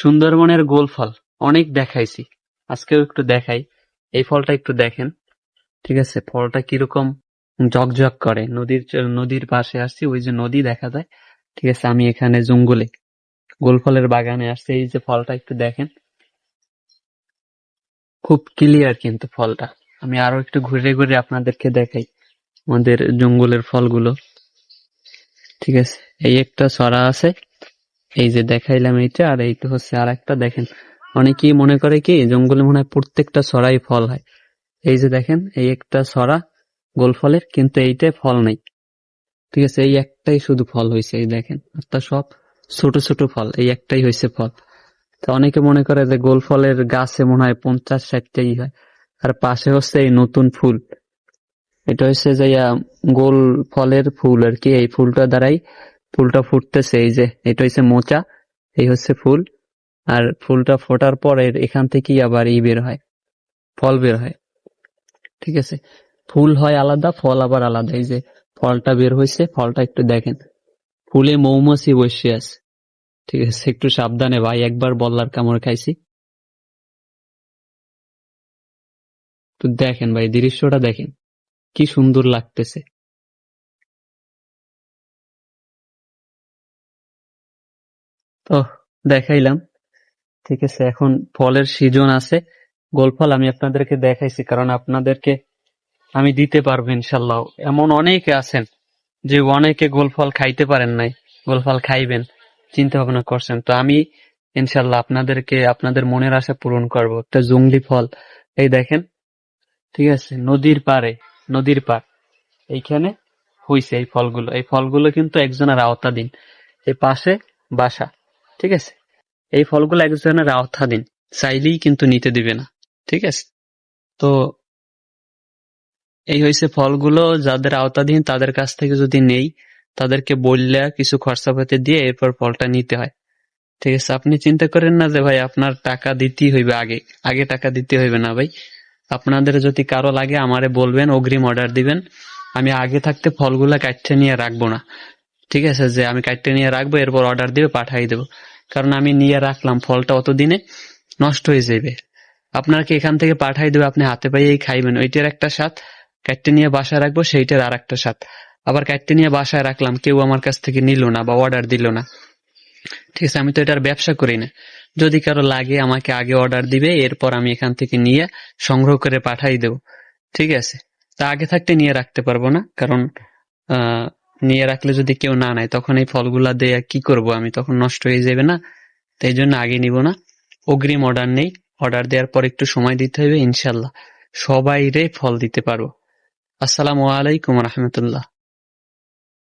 সুন্দরবনের গোল ফল অনেক দেখাইছি। আজকেও একটু দেখাই। এই ফলটা একটু দেখেন। ঠিক আছে, ফলটা কীরকম ঝকঝক করে। নদীর নদীর পাশে আসছি, ওই যে নদী দেখা যায়। ঠিক আছে, আমি এখানে জঙ্গলে গোল ফলের বাগানে আসছি। এই যে ফলটা একটু দেখেন। খুব ক্লিয়ার কিন্তু ফলটা। আমি আরও একটু ঘুরে ঘুরে আপনাদেরকে দেখাই আমাদের জঙ্গলের ফলগুলো। ঠিক আছে, এই একটা সরা আছে। এই যে দেখাইলাম এইটা, আর এইটা হচ্ছে আর একটা দেখেন। অনেকেই মনে করে কি, জঙ্গলে মনে হয় প্রত্যেকটা সরাই ফল হয়। এই যে দেখেন, এই একটা সরা গোল ফলের, কিন্তু এইটাই ফল নেই। ঠিক আছে, এই একটাই শুধু ফল হয়েছে এই দেখেন। তা সব ছোট ছোট ফল, এই একটাই হয়েছে ফল। তো অনেকে মনে করে যে গোল ফলের গাছে মনে হয় পঞ্চাশ ষাটটাই হয়। আর পাশে হচ্ছে এই নতুন ফুল। এটা হচ্ছে যে গোল ফলের ফুল আর কি, এই ফুলটা দ্বারাই ফুলটা ফুটতেছে, এই যে, এটা হচ্ছে মোচা, এই হচ্ছে ফুল। আর ফুলটা ফোটার পরে এখান থেকেই আবার ই বের হয়, ফল বের হয়। ঠিক আছে? ফুল হয় আলাদা, ফল আবার আলাদা। এই যে, ফলটা বের হয়েছে ফলটা একটু দেখেন। ফুলে মৌমাছি বসে আছে। ঠিক আছে? একটু সাবধানে, ভাই, একবার বল্লার কামড় খাইছি। তো দেখেন ভাই, দৃশ্যটা দেখেন। কি সুন্দর লাগতেছে। তো দেখাইলাম। ঠিক আছে, এখন ফলের সিজন আছে। গোল ফল আমি আপনাদেরকে দেখাইছি, কারণ আপনাদেরকে আমি দিতে পারব ইনশাল্লাহ। এমন অনেকে আছেন যে অনেকে গোল ফল খাইতে পারেন নাই গোল ফল খাইবেন, চিন্তা ভাবনা করছেন। তো আমি ইনশাল্লাহ আপনাদেরকে, আপনাদের মনের আশা পূরণ করব। একটা জঙ্গলি ফল, এই দেখেন। ঠিক আছে, নদীর পাড়ে, নদীর পাড়। এইখানে হইছে এই ফলগুলো। এই ফলগুলো কিন্তু একজনের আওতাধীন। এই পাশে বাসা। ঠিক আছে? এই ফলগুলো একজনের আওতাধীন চাইলেই কিন্তু নিতে দিবে না। ঠিক আছে? তো এই হয়েছে ফলগুলো। যাদের আওতাধীন তাদের কাছ থেকে যদি নেই, তাদেরকে বললে কিছু খরচাপাতি দিয়ে এরপর ফলটা নিতে হয়। ঠিক আছে? আপনি চিন্তা করেন না যে, ভাই, আপনার টাকা দিতেই হইবে আগে। আগে টাকা দিতে হইবে না, ভাই। আপনাদের যদি কারও লাগে, আমারে বলবেন, অগ্রিম অর্ডার দিবেন। আমি আগে থাকতে ফলগুলা কাটতে নিয়ে রাখব না। ঠিক আছে? যে, আমি কাটতে নিয়ে রাখব, এরপর অর্ডার দিবে পাঠাই দেবো। কারণ আমি নিয়ে রাখলাম, ফলটা অতদিনে নষ্ট হয়ে যাবে। আপনাকে এখান থেকে পাঠাই দেবে, আপনি হাতে পাইয়েই খাইবেন। ওইটার একটা স্বাদ, কাটতে নিয়ে বাসায় রাখব, সেইটার আর একটা স্বাদ। আবার কাটতে নিয়ে বাসায় রাখলাম, কেউ আমার কাছ থেকে নিল না বা অর্ডার দিল না। ঠিক আছে, আমি তো এটার ব্যবসা করি না। যদি কারও লাগে, আমাকে আগে অর্ডার দিবে, এরপর আমি এখান থেকে নিয়ে সংগ্রহ করে পাঠাই দেব। ঠিক আছে? তা আগে থাকতে নিয়ে রাখতে পারব না, কারণ নিয়ে রাখলে যদি কেউ না নেয়, তখন এই ফলগুলা দিয়ে কি করব আমি? তখন নষ্ট হয়ে যাবে না? তাই জন্য আগে নিব না। অগ্রিম অর্ডার নেই। অর্ডার দেওয়ার পর একটু সময় দিতে হবে ইনশাল্লাহ সবাই রে ফল দিতে পারব। আসসালামু আলাইকুম রহমতুল্লাহ।